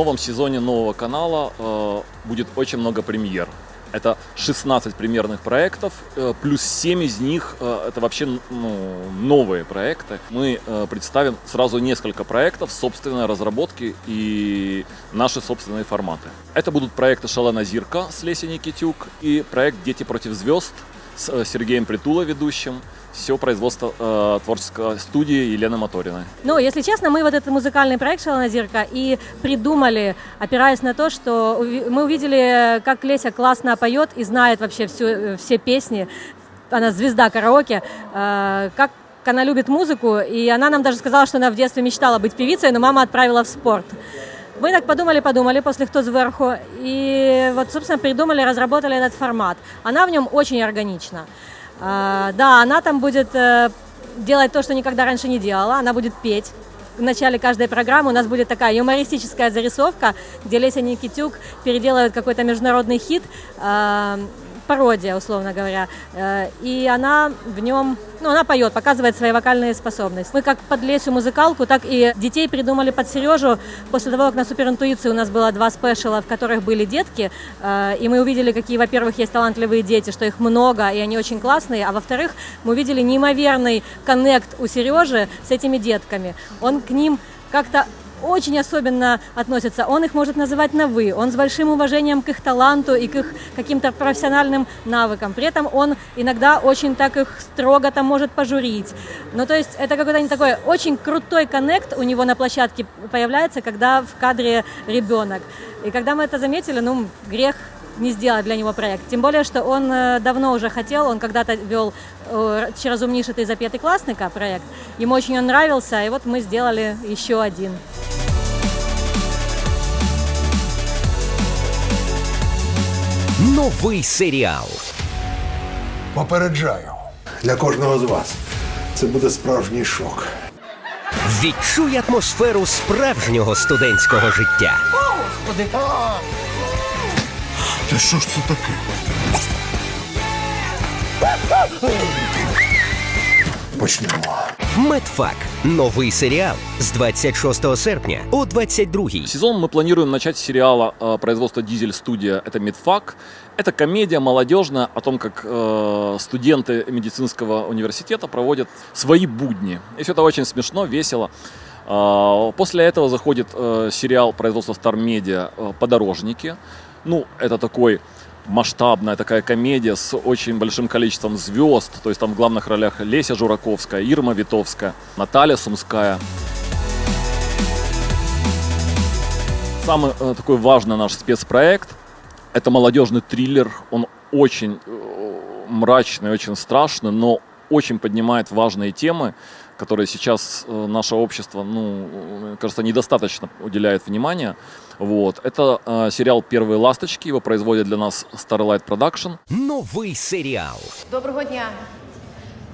новом сезоне нового канала э, будет очень много премьер. Это 16 премьерных проектов, э, плюс 7 из них э, это вообще ну, новые проекты. Мы э, представим сразу несколько проектов собственной разработки и наши собственные форматы. Это будут проекты «Шалена Зирка» с Лесей Никитюк и проект «Дети против звезд» с э, Сергеем Притула ведущим. Все производство э, творческой студии Елены Моториной. Ну, если честно, мы вот этот музыкальный проект «Шалана Зирка» и придумали, опираясь на то, что уви- мы увидели, как Леся классно поет и знает вообще всю, э, все песни. Она звезда караоке. э, как она любит музыку, и она нам даже сказала, что она в детстве мечтала быть певицей, но мама отправила в спорт. Мы так подумали-подумали после «Кто сверху», и вот, собственно, придумали, разработали этот формат. Она в нем очень органична. А, Да, она там будет э, делать то, что никогда раньше не делала. Она будет петь. В начале каждой программы у нас будет такая юмористическая зарисовка, где Леся Никитюк переделывает какой-то международный хит, э, пародия, условно говоря. Э, И она в нем, ну, она поет, показывает свои вокальные способности. Мы как под Лесю музыкалку, так и детей придумали под Сережу. После того, как на суперинтуиции у нас было два спешила, в которых были детки, э, и мы увидели, какие, во-первых, есть талантливые дети, что их много, и они очень классные, а во-вторых, мы увидели неимоверный коннект у Сережи с этими детками. Он к ним как-то очень особенно относится. Он их может называть на «вы». Он с большим уважением к их таланту и к их каким-то профессиональным навыкам. При этом он иногда очень так их строго там может пожурить. Ну, то есть это какой-то не такой очень крутой коннект у него на площадке появляется, когда в кадре ребенок. И когда мы это заметили, ну, грех не сделать для него проект. Тем более, что он э, давно уже хотел, он когда-то вел э, «Через умнейший запятый классника» проект. Ему очень он нравился, и вот мы сделали еще один. Новий серіал. Попереджаю для кожного з вас. Це буде справжній шок. Відчуй атмосферу справжнього студентського життя. Та що ж це таке? Почнемо. Медфак. Новий серіал з 26 серпня о 22-й. Сезон мы планируем начать с сериала э, производства Дизель Студия. Это Медфак. Это комедия молодежная о том, как э, студенты медицинского университета проводят свои будни. И все это очень смешно, весело. А, После этого заходит э, сериал производства Star Media э, «Подорожники». Ну, это такой масштабная такая комедия с очень большим количеством звезд. То есть там в главных ролях Леся Жураковская, Ирма Витовская, Наталья Сумская. Самый э, такой важный наш спецпроект – это молодежный триллер. Он очень э, мрачный, очень страшный, но очень поднимает важные темы, которые сейчас э, наше общество, ну, кажется, недостаточно уделяет внимания. Вот. Это э, сериал «Первые ласточки». Его производит для нас Starlight Production. Новий серіал. Доброго дня.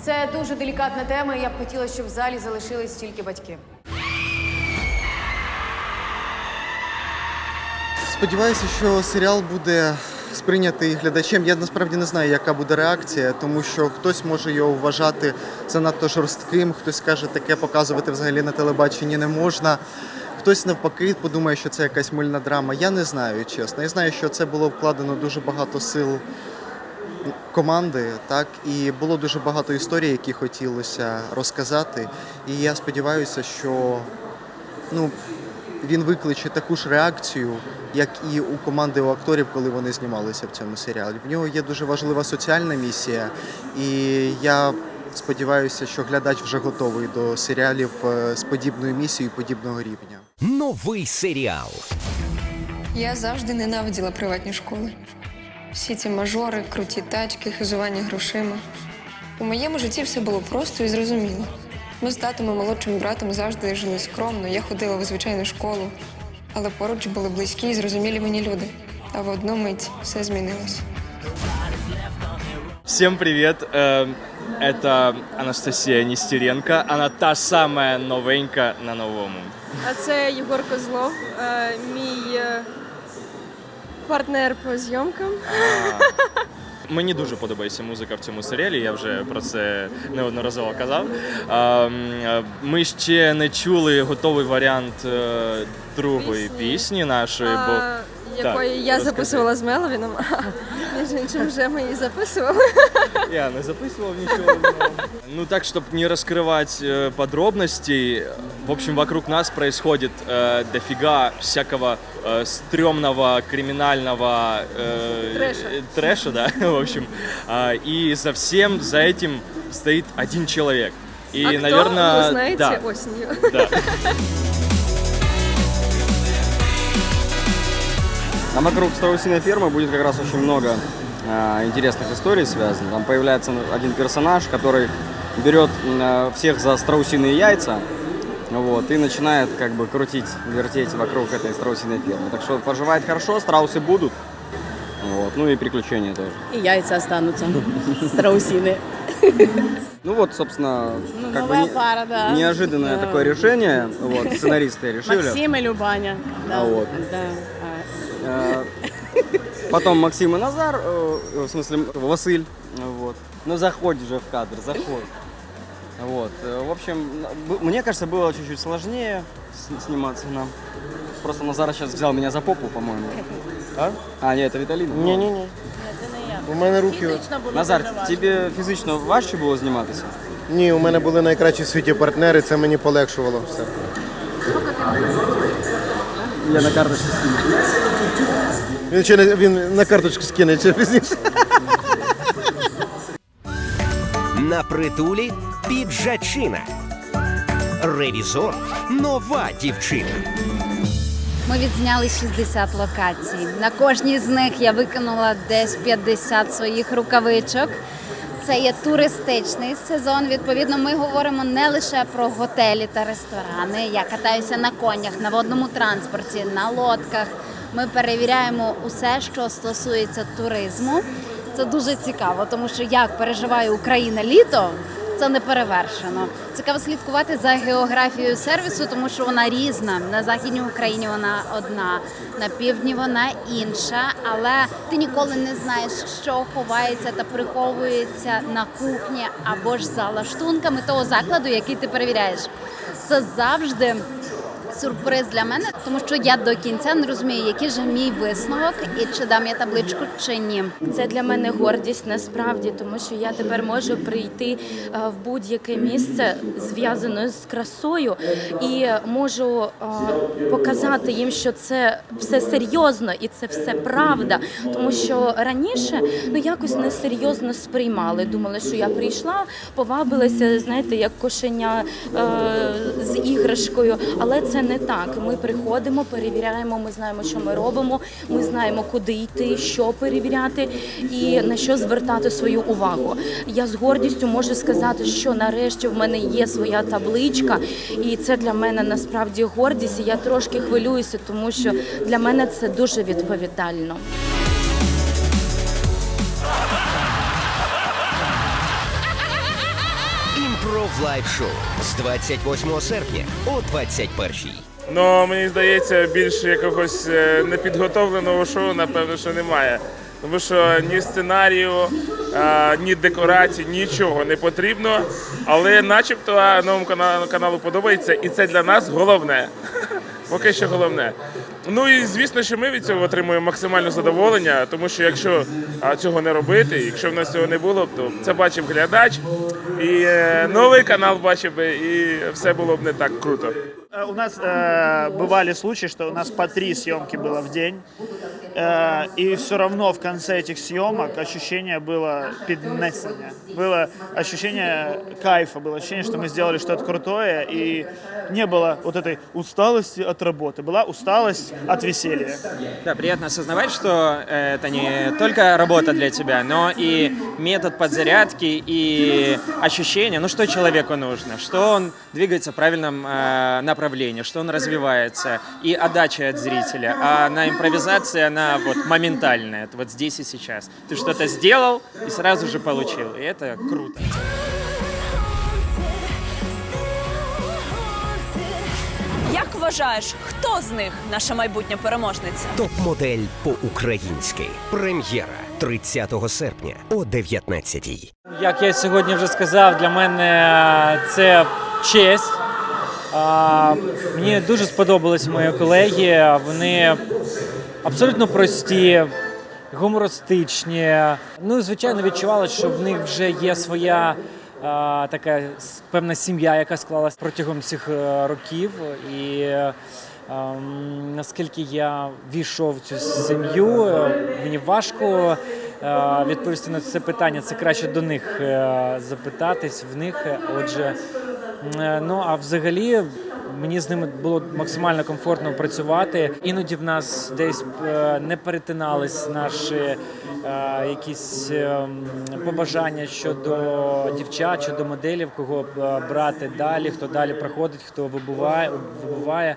Це дуже делікатна тема. і Я б хотіла, щоб в залі залишились тільки батьки. Сподіваюся, що серіал буде сприйнятий глядачем. Я насправді не знаю, яка буде реакція, тому що хтось може його вважати занадто жорстким, хтось скаже, таке показувати взагалі на телебаченні не можна. Хтось навпаки подумає, що це якась мильна драма. Я не знаю, чесно. Я знаю, що це було вкладено дуже багато сил команди, так і було дуже багато історій, які хотілося розказати. І я сподіваюся, що ну, він викличе таку ж реакцію, як і у команди у акторів, коли вони знімалися в цьому серіалі. В нього є дуже важлива соціальна місія, і я сподіваюся, що глядач вже готовий до серіалів е, з подібною місією, подібного рівня. Новий серіал. Я завжди ненавиділа приватні школи. Всі ці мажори, круті тачки, хизування грошима. У моєму житті все було просто і зрозуміло. Ми з татом і молодшим братом завжди жили скромно. Я ходила в звичайну школу, але поруч були близькі і зрозумілі мені люди. А в одну мить все змінилось. Всем привет! Это Анастасия Нестеренко. Она та самая новенька на новому. А це Єгор Козлов, е, мій е, партнер по зйомкам. мені дуже подобається музика в цьому серіалі. Я вже про це неодноразово казав. А, м, е, Ми ще не чули готовий варіант другої Пісні. пісні нашої, бо А, якої я розкажи. записувала з Меловіном, а між іншим вже ми її записували. Я не записывал ничего. но- Ну так, чтобы не раскрывать э, подробностей, в общем, вокруг нас происходит э, дофига всякого э, стрёмного, криминального э, Трэша. э, трэша, да, в общем. А, и за всем, за этим стоит один человек. И, а кто, наверное, вы знаете да, осенью. да. Там вокруг страусиной фермы будет как раз очень много а, интересных историй связано. Там появляется один персонаж, который берет а, всех за страусиные яйца, вот, и начинает как бы крутить, вертеть вокруг этой страусиной фермы. Так что поживает хорошо, страусы будут, вот, ну и приключения тоже. И яйца останутся. Страусины. Ну вот, собственно, Ну, как бы не- пара, да. неожиданное Да. такое решение, вот, сценаристы решили. Максим и Любаня. Да. А вот. Да. Э, Потом Максим и Назар, э, в смысле Василь, вот. Ну заходь уже в кадр, заходь. Вот, э, в общем, б- мне кажется, было чуть-чуть сложнее с- сниматься нам. Просто Назар сейчас взял меня за попу, по-моему. А? А, нет, это Виталин. Ні-ні-ні. У мене руки. Фізично було Назар, дуже важко. тебе фізично важче було зніматися? Ні, у мене були найкращі в світі партнери, це мені полегшувало все. Я на карточці скину. Він ще не він на карточку скине ще пізніше. На притулі піджачина. Ревізор нова дівчина. Ми відзняли 60 локацій. На кожній з них я викинула десь 50 своїх рукавичок. Це є туристичний сезон. Відповідно, ми говоримо не лише про готелі та ресторани. Я катаюся на конях, на водному транспорті, на лодках. Ми перевіряємо усе, що стосується туризму. Це дуже цікаво, тому що як переживає Україна літо, це не перевершено. Цікаво слідкувати за географією сервісу, тому що вона різна. На західній Україні вона одна, на півдні вона інша. Але ти ніколи не знаєш, що ховається та приховується на кухні або ж за лаштунками того закладу, який ти перевіряєш. Це завжди сюрприз для мене, тому що я до кінця не розумію, який же мій висновок і чи дам я табличку чи ні. Це для мене гордість насправді, тому що я тепер можу прийти е, в будь-яке місце зв'язане з красою і можу е, показати їм, що це все серйозно і це все правда. Тому що раніше ну якось несерйозно сприймали. Думали, що я прийшла, повабилася, знаєте, як кошеня е, з іграшкою, але це не так. Ми приходимо, перевіряємо, ми знаємо, що ми робимо, ми знаємо, куди йти, що перевіряти і на що звертати свою увагу. Я з гордістю можу сказати, що нарешті в мене є своя табличка, і це для мене насправді гордість. Я трошки хвилююся, тому що для мене це дуже відповідально. Імпров лайв шоу з 28 серпня о 21-й. Ну, мені здається, більше якогось е, непідготовленого шоу, напевно, що немає. Тому що ні сценарію, ні декорацій, нічого не потрібно. Але начебто новому каналу подобається, і це для нас головне Поки що головне. Ну і звісно, що ми від цього отримуємо максимальне задоволення, тому що якщо а, цього не робити, якщо в нас цього не було б, то це бачив глядач, і е, новий канал бачив би, і все було б не так круто. Э, У нас э, бывали случаи, что у нас по три съемки было в день, э, И все равно в конце этих съемок ощущение было піднесення. Было ощущение кайфа, было ощущение, что мы сделали что-то крутое, и не было вот этой усталости от работы, была усталость от веселья. Да, приятно осознавать, что э, это не только работа для тебя, но и метод подзарядки и ощущение, ну что человеку нужно, что он двигается в правильном э, направлении, что он развивается, и отдача от зрителя. А на импровизации она вот моментальная, это вот здесь и сейчас. Ты что-то сделал и сразу же получил, и это круто. Як вважаєш, хто з них наша майбутня переможниця? Топ-модель по-українськи. Прем'єра 30 серпня о 19 Як я сьогодні вже сказав, для мене це честь. А, Мені дуже сподобались мої колеги. Вони абсолютно прості, гумористичні. Ну, і, звичайно, відчували, що в них вже є своя а, така певна сім'я, яка склалась протягом цих е, років. І ем, наскільки я війшов в цю сім'ю, е, мені важко е, відповісти на це питання. Це краще до них е, запитатись в них. Отже, е, ну а взагалі. Мені з ними було максимально комфортно працювати. Іноді в нас десь е, не перетинались наші е, якісь е, побажання щодо дівчат, щодо моделів, кого е, брати далі, хто далі проходить, хто вибуває, вибуває.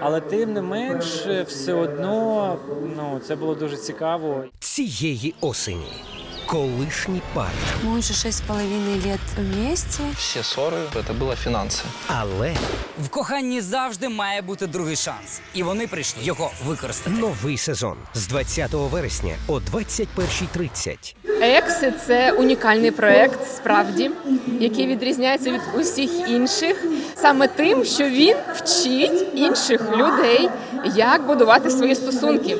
Але тим не менш, все одно ну, це було дуже цікаво. цієї осені Колишні пари. Мы уже шесть с половиной лет вместе. Все ссоры – это было финансы. Але В коханні завжди має бути другий шанс, і вони прийшли його використати. новий сезон з 20 вересня о 21.30. Екси це унікальний проект, справді, який відрізняється від усіх інших саме тим, що він вчить інших людей, як будувати свої стосунки.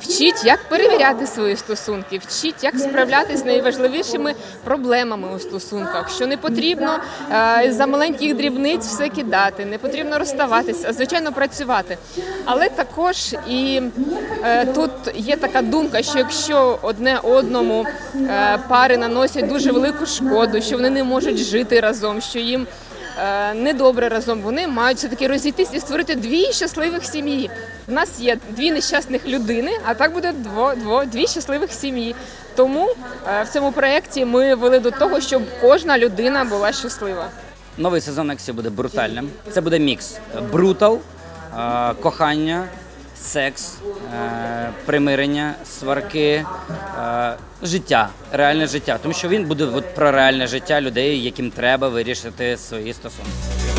Вчить, як перевіряти свої стосунки, вчить, як справлятися з найважливішими проблемами у стосунках, що не потрібно е, за маленьких дрібниць все кидати, не потрібно розставатися, звичайно працювати. Але також і е, тут є така думка, що якщо одне одному е, пари наносять дуже велику шкоду, що вони не можуть жити разом, що їм недобре разом, вони мають все таки розійтись і створити дві щасливих сім'ї. У нас є дві нещасних людини, а так буде дво, дво, дві щасливих сім'ї. Тому е, в цьому проєкті ми вели до того, щоб кожна людина була щаслива. Новий сезон Ексі буде брутальним. Це буде мікс брутал, е, кохання, секс, е, примирення, сварки, е, життя, реальне життя. Тому що він буде от про реальне життя людей, яким треба вирішити свої стосунки.